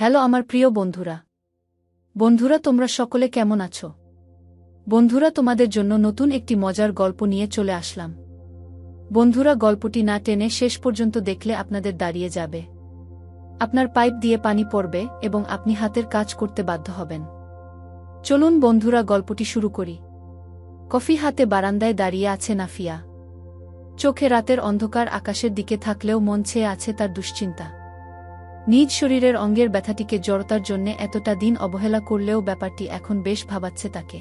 Hello আমার প্রিয় বন্ধুরা। বন্ধুরা, তোমরা সকলে কেমন আছো? বন্ধুরা, তোমাদের জন্য নতুন একটি মজার গল্প নিয়ে চলে আসলাম। বন্ধুরা, গল্পটি না টেনে শেষ পর্যন্ত দেখলে আপনাদের দাঁড়িয়ে যাবে। আপনার পাইপ দিয়ে পানি পড়বে এবং আপনি হাতের কাজ করতে বাধ্য হবেন। চলুন বন্ধুরা, গল্পটি শুরু করি। কফি হাতে বারান্দায় দাঁড়িয়ে আছে নাফিয়া। চোখে রাতের অন্ধকার আকাশের দিকে থাকলেও মন ছেয়ে আছে তার দুশ্চিন্তা। নিজ শরীরের অঙ্গের ব্যথাটিকে জড়তার জন্যে এতটা দিন অবহেলা করলেও ব্যাপারটি এখন বেশ ভাবাচ্ছে তাকে।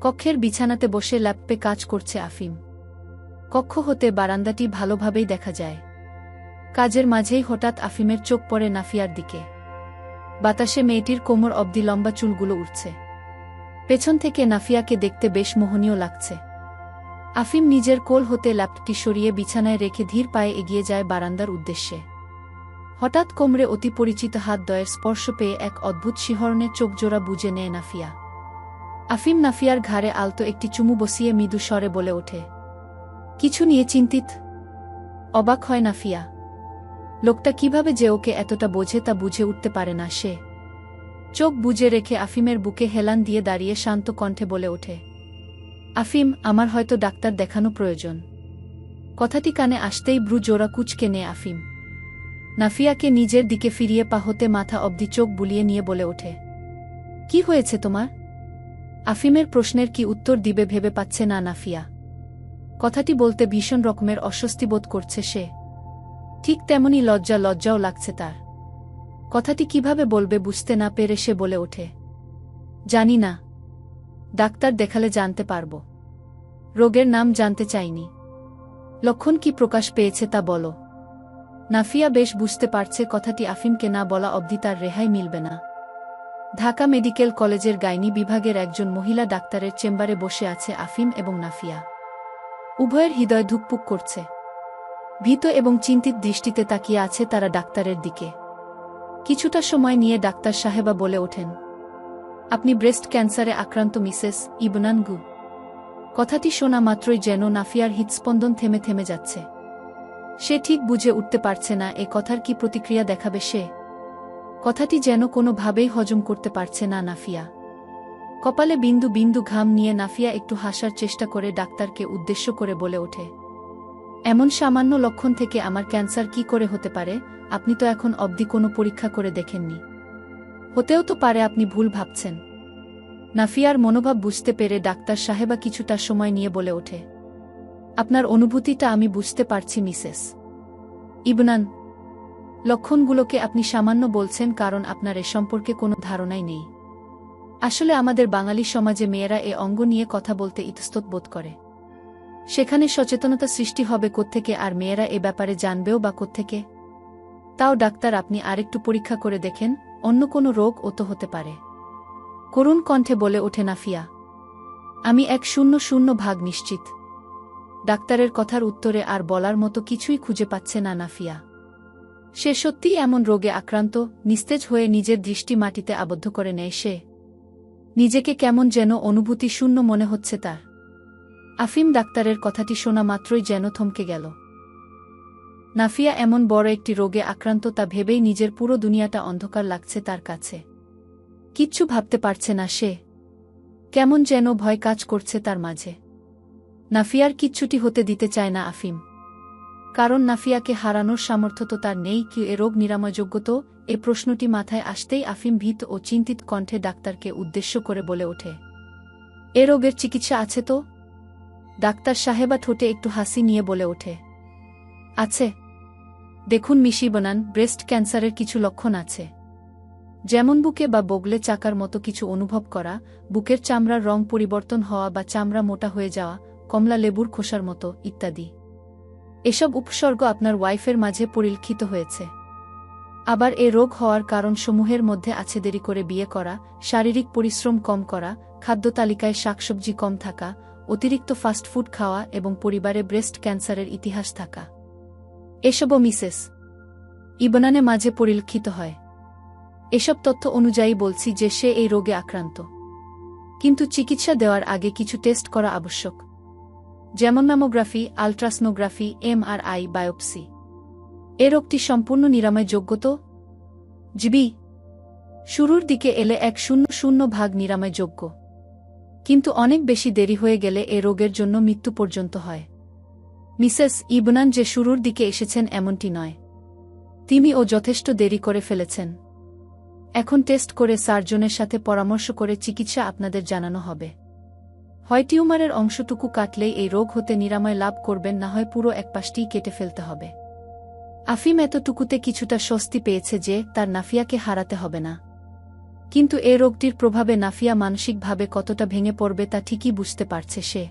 কক্ষের বিছানাতে বসে ল্যাপে কাজ করছে আফিম। কক্ষ হতে বারান্দাটি ভালোভাবেই দেখা যায়। কাজের মাঝেই হঠাৎ আফিমের চোখ পড়ে নাফিয়ার দিকে। বাতাসে মেয়েটির কোমর অবধি লম্বা চুলগুলো উঠছে পেছন থেকে নাফিয়াকে দেখতে বেশ মোহনীয় লাগছে। আফিম নিজের কোল হতে ল্যাপটি সরিয়ে বিছানায় রেখে ধীর পায়ে এগিয়ে যায় বারান্দার উদ্দেশ্যে। হঠাৎ কোমরে অতি পরিচিত হাত দয়ের স্পর্শ পেয়ে এক অদ্ভুত শিহরণে চোখজোড়া বুঝে নেয় নাফিয়া। আফিম নাফিয়ার ঘাড়ে আলতো একটি চুমু বসিয়ে মৃদু স্বরে বলে ওঠে, কিছু নিয়ে চিন্তিত? অবাক হয় নাফিয়া। লোকটা কীভাবে যে ওকে এতটা বোঝে তা বুঝে উঠতে পারে না সে। চোখ বুঝে রেখে আফিমের বুকে হেলান দিয়ে দাঁড়িয়ে শান্ত কণ্ঠে বলে ওঠে, আফিম, আমার হয়তো ডাক্তার দেখানো প্রয়োজন। কথাটি কানে আসতেই ব্রু জোড়া কুচকে নেয় আফিম। নাফিয়াকে নিজের দিকে ফিরিয়ে পাহতে মাথা অবধি চোখ বুলিয়ে নিয়ে বলে ওঠে। কি হয়েছে তোমার? আফিমের প্রশ্নের কি উত্তর দিবে ভেবে পাচ্ছে না নাফিয়া। কথাটি বলতে ভীষণ রকমের অস্বস্তি বোধ করছে সে। ঠিক তেমনি লজ্জা লজ্জাও লাগছে তার। কথাটি কীভাবে বলবে বুঝতে না পেরে সে বলে ওঠে। জানি না। ডাক্তার দেখালে জানতে পারব। রোগের নাম জানতে চাইনি। লক্ষণ কি প্রকাশ পেয়েছে তা বলো। নাফিয়া বেশ বুঝতে পারছে কথাটি আফিমকে না বলা অবধি তার রেহাই মিলবে না। ঢাকা মেডিকেল কলেজের গাইনি বিভাগের একজন মহিলা ডাক্তারের চেম্বারে বসে আছে আফিম এবং নাফিয়া। উভয়ের হৃদয় ধুকপুক করছে। ভীত এবং চিন্তিত দৃষ্টিতে তাকিয়ে আছে তারা ডাক্তারের দিকে। কিছুটা সময় নিয়ে ডাক্তার সাহেবা বলে ওঠেন, আপনি ব্রেস্ট ক্যান্সারে আক্রান্ত মিসেস ইবনানগু। কথাটি শোনা মাত্রই যেন নাফিয়ার হৃৎস্পন্দন থেমে থেমে যাচ্ছে। সে ঠিক বুঝে উঠতে পারছে না এ কথার কি প্রতিক্রিয়া দেখাবে সে? কথাটি যেন কোনোভাবেই হজম করতে পারছে না নাফিয়া। কপালে বিন্দু বিন্দু ঘাম নিয়ে নাফিয়া একটু হাসার চেষ্টা করে ডাক্তারকে উদ্দেশ্য করে বলে ওঠে। এমন সামান্য লক্ষণ থেকে আমার ক্যান্সার কি করে হতে পারে? আপনি তো এখন অবধি কোনো পরীক্ষা করে দেখেননি। হতেও তো পারে আপনি ভুল ভাবছেন। নাফিয়ার মনোভাব বুঝতে পেরে ডাক্তার সাহেবা কিছুটা সময় নিয়ে বলে ওঠে। আপনার অনুভূতিটা আমি বুঝতে পারছি, মিসেস। ইবনান, লক্ষণগুলোকে আপনি সামান্য বলছেন কারণ আপনার এ সম্পর্কে কোনো ধারণাই নেই। আসলে আমাদের বাঙালি সমাজে মেয়েরা এ অঙ্গ নিয়ে কথা বলতে ইতস্তত বোধ করে। সেখানে সচেতনতা সৃষ্টি হবে কোত্থেকে আর মেয়েরা এ ব্যাপারে জানবেও বা কোত্থেকে? তাও ডাক্তার, আপনি আরেকটু পরীক্ষা করে দেখেন, অন্য কোনো রোগ ও তো হতে পারে। করুণ কণ্ঠে বলে ওঠে, নাফিয়া, আমি এক শূন্য শূন্য ভাগ নিশ্চিত। ডাক্তারের কথার উত্তরে আর বলার মতো কিছুই খুঁজে পাচ্ছে না নাফিয়া। সে সত্যিই এমন রোগে আক্রান্ত, নিস্তেজ হয়ে নিজের দৃষ্টি মাটিতে আবদ্ধ করে নেয় সে। নিজেকে কেমন যেন অনুভূতি শূন্য মনে হচ্ছে তার। আফিম ডাক্তারের কথাটি শোনা মাত্রই যেন থমকে গেল। নাফিয়া এমন বড় একটি রোগে আক্রান্ত তা ভেবেই নিজের পুরো দুনিয়াটা অন্ধকার লাগছে তার কাছে। কিচ্ছু ভাবতে পারছে না সে। কেমন যেন ভয় কাজ করছে তার মাঝে। নাফিয়ার কিচ্ছুটি হতে দিতে চায় না আফিম। কারণ নাফিয়াকে হারানোর সামর্থ্য তো তার নেই, কি এ রোগ নিরাময়যোগ্য তো? এ প্রশ্নটি মাথায় আসতেই আফিম ভীত ও চিন্তিত কণ্ঠে ডাক্তারকে উদ্দেশ্য করে বলে ওঠে। এ রোগের চিকিৎসা আছে তো? ডাক্তার সাহেবা ঠোঁটে একটু হাসি নিয়ে বলে ওঠে। আছে। দেখুন মিশি বনান, ব্রেস্ট ক্যান্সারের কিছু লক্ষণ আছে। যেমন বুকে বা বগলে চাকার মতো কিছু অনুভব করা, বুকের চামড়ার রং পরিবর্তন হওয়া বা চামড়া মোটা হয়ে যাওয়া কমলা লেবুর খোসার মতো, ইত্যাদি। এসব উপসর্গ আপনার ওয়াইফের মাঝে পরিলক্ষিত হয়েছে। আবার এ রোগ হওয়ার কারণসমূহের মধ্যে আছে দেরি করে বিয়ে করা, শারীরিক পরিশ্রম কম করা, খাদ্য তালিকায় শাকসবজি কম থাকা, অতিরিক্ত ফাস্টফুড খাওয়া এবং পরিবারে ব্রেস্ট ক্যান্সারের ইতিহাস থাকা। এসবও মিসেস ইবনানে মাঝে পরিলক্ষিত হয়। এসব তথ্য অনুযায়ী বলছি যে সে এই রোগে আক্রান্ত। কিন্তু চিকিৎসা দেওয়ার আগে কিছু টেস্ট করা আবশ্যক। যেমন ম্যামোগ্রাফি আলট্রাসনোগ্রাফি, এমআরআই, বায়োপসি। এ রোগটি সম্পূর্ণ নিরাময়যোগ্য তো? জিবি। শুরুর দিকে এলে এক শূন্য শূন্য ভাগ নিরাময়যোগ্য। কিন্তু অনেক বেশি দেরি হয়ে গেলে এ রোগের জন্য মৃত্যু পর্যন্ত হয়। মিসেস ইবনান যে শুরুর দিকে এসেছেন এমনটি নয়। তিনি ও যথেষ্ট দেরি করে ফেলেছেন। এখন টেস্ট করে সার্জনের সাথে পরামর্শ করে চিকিৎসা আপনাদের জানানো হবে। হয় টিউমারের অংশটুকু কাটলেই এই রোগ হতে নিরাময় লাভ করবেন, না হয় পুরো এক পাশটিই কেটে ফেলতে হবে। আফিম এতটুকুতে কিছুটা স্বস্তি পেয়েছে যে, তার নাফিয়াকে হারাতে হবে না। কিন্তু এ রোগটির প্রভাবে নাফিয়া মানসিকভাবে কতটা ভেঙে পড়বে তা ঠিকই বুঝতে পারছে সে।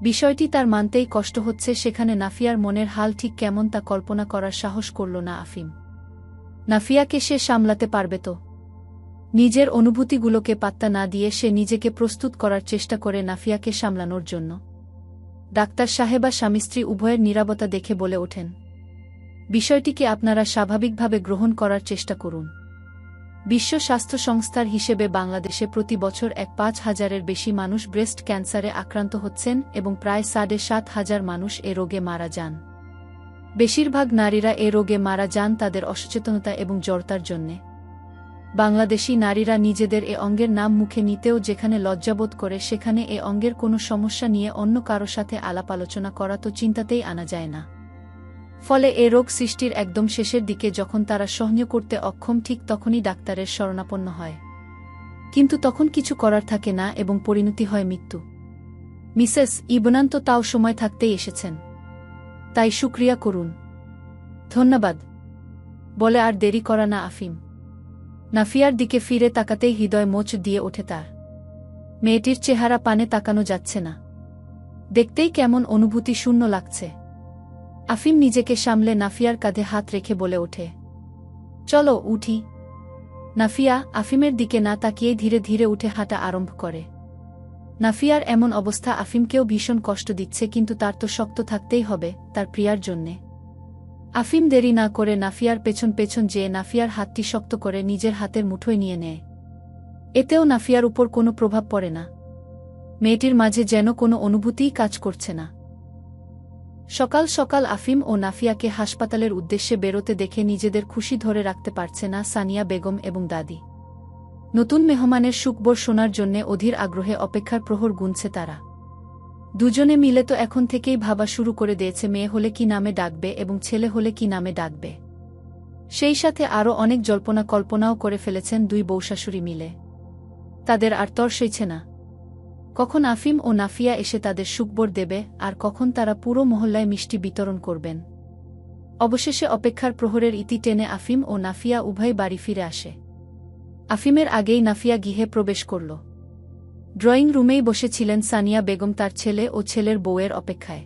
বিষয়টি তার মানতেই কষ্ট হচ্ছে, সেখানে নাফিয়ার মনের হাল ঠিক কেমন তা কল্পনা করার সাহস করল না আফিম। নাফিয়াকে সে সামলাতে পারবে তো? নিজের অনুভূতিগুলোকে পাত্তা না দিয়ে সে নিজেকে প্রস্তুত করার চেষ্টা করে নাফিয়াকে সামলানোর জন্য। ডাক্তার সাহেবা স্বামী স্ত্রী উভয়ের নিরাপত্তা দেখে বলে ওঠেন, বিষয়টিকে আপনারা স্বাভাবিকভাবে গ্রহণ করার চেষ্টা করুন। বিশ্ব স্বাস্থ্য সংস্থার হিসেবে বাংলাদেশে প্রতি বছর এক পাঁচ হাজারের বেশি মানুষ ব্রেস্ট ক্যান্সারে আক্রান্ত হচ্ছেন এবং প্রায় সাড়ে সাত হাজার মানুষ এ রোগে মারা যান। বেশিরভাগ নারীরা এ রোগে মারা যান তাদের অসচেতনতা এবং জড়তার জন্যে। বাংলাদেশি নারীরা নিজেদের এ অঙ্গের নাম মুখে নিতেও যেখানে লজ্জাবোধ করে, সেখানে এ অঙ্গের কোনো সমস্যা নিয়ে অন্য কারও সাথে আলাপ আলোচনা করা তো চিন্তাতেই আনা যায় না। ফলে এ রোগ সৃষ্টির একদম শেষের দিকে যখন তারা সহ্য করতে অক্ষম, ঠিক তখনই ডাক্তারের শরণাপন্ন হয়। কিন্তু তখন কিছু করার থাকে না এবং পরিণতি হয় মৃত্যু। মিসেস ইবনান তো তাও সময় থাকতেই এসেছেন। তাই সুক্রিয়া করুন। ধন্যবাদ। বলে আর দেরি করা না, আফিম। নাফিয়ার দিকে ফিরে তাকাতেই হৃদয় মোচ দিয়ে ওঠে তার। মেয়েটির চেহারা পানে তাকানো যাচ্ছে না। দেখতেই কেমন অনুভূতি শূন্য লাগছে। আফিম নিজেকে সামলে নাফিয়ার কাঁধে হাত রেখে বলে ওঠে, চলো, উঠি। নাফিয়া আফিমের দিকে না তাকিয়ে ধীরে ধীরে উঠে হাঁটা আরম্ভ করে। নাফিয়ার এমন অবস্থা আফিমকেও ভীষণ কষ্ট দিচ্ছে, কিন্তু তার তো শক্ত থাকতেই হবে তার প্রিয়ার জন্যে। আফিম দেরি না করে নাফিয়ার পেছন পেছন যেয়ে নাফিয়ার হাতটি শক্ত করে নিজের হাতের মুঠোয় নিয়ে নেয়। এতেও নাফিয়ার উপর কোনো প্রভাব পড়ে না। মেয়েটির মাঝে যেন কোনো অনুভূতিই কাজ করছে না। সকাল সকাল আফিম ও নাফিয়াকে হাসপাতালের উদ্দেশ্যে বেরোতে দেখে নিজেদের খুশি ধরে রাখতে পারছে না সানিয়া বেগম এবং দাদি। নতুন মেহমানের সুখবর শোনার জন্যে অধীর আগ্রহে অপেক্ষার প্রহর গুনছে তারা। দুজনে মিলে তো এখন থেকেই ভাবা শুরু করে দিয়েছে মেয়ে হলে কি নামে ডাকবে এবং ছেলে হলে কি নামে ডাকবে। সেই সাথে আরও অনেক জল্পনা কল্পনাও করে ফেলেছেন দুই বৌশাশুড়ি মিলে। তাদের আর তর সইছে না। কখন আফিম ও নাফিয়া এসে তাদের সুকবর দেবে, আর কখন তারা পুরো মহল্লায় মিষ্টি বিতরণ করবেন। অবশেষে অপেক্ষার প্রহরের ইতি টেনে আফিম ও নাফিয়া উভয় বাড়ি ফিরে আসে। আফিমের আগেই নাফিয়া গৃহে প্রবেশ করল। ড্রয়িং রুমেই বসেছিলেন সানিয়া বেগম তার ছেলে ও ছেলের বউয়ের অপেক্ষায়।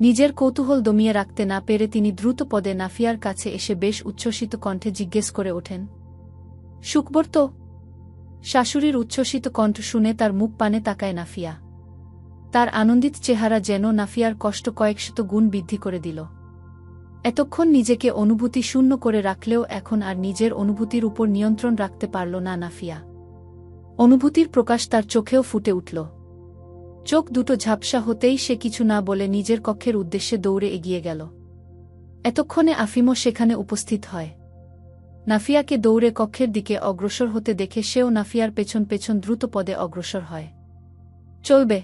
নিজের কৌতূহল দমিয়ে রাখতে না পেরে তিনি দ্রুত পদে নাফিয়ার কাছে এসে বেশ উচ্ছ্বসিত কণ্ঠে জিজ্ঞেস করে ওঠেন, সুখবর তো? শাশুড়ির উচ্ছ্বসিত কণ্ঠ শুনে তার মুখ পানে তাকায় নাফিয়া। তার আনন্দিত চেহারা যেন নাফিয়ার কষ্ট কয়েকশত গুণ বৃদ্ধি করে দিল। এতক্ষণ নিজেকে অনুভূতি শূন্য করে রাখলেও এখন আর নিজের অনুভূতির উপর নিয়ন্ত্রণ রাখতে পারল না নাফিয়া। অনুভূতির প্রকাশ তার চোখেও ফুটে উঠল। চোখ দুটো ঝাপসা হতেই সে কিছু না বলে নিজের কক্ষের উদ্দেশ্যে দৌড়ে এগিয়ে গেল। এতক্ষণে আফিমও সেখানে উপস্থিত হয়। নাফিয়াকে দৌড়ে কক্ষের দিকে অগ্রসর হতে দেখে সেও নাফিয়ার পেছন পেছন দ্রুত পদে অগ্রসর হয়। চলবে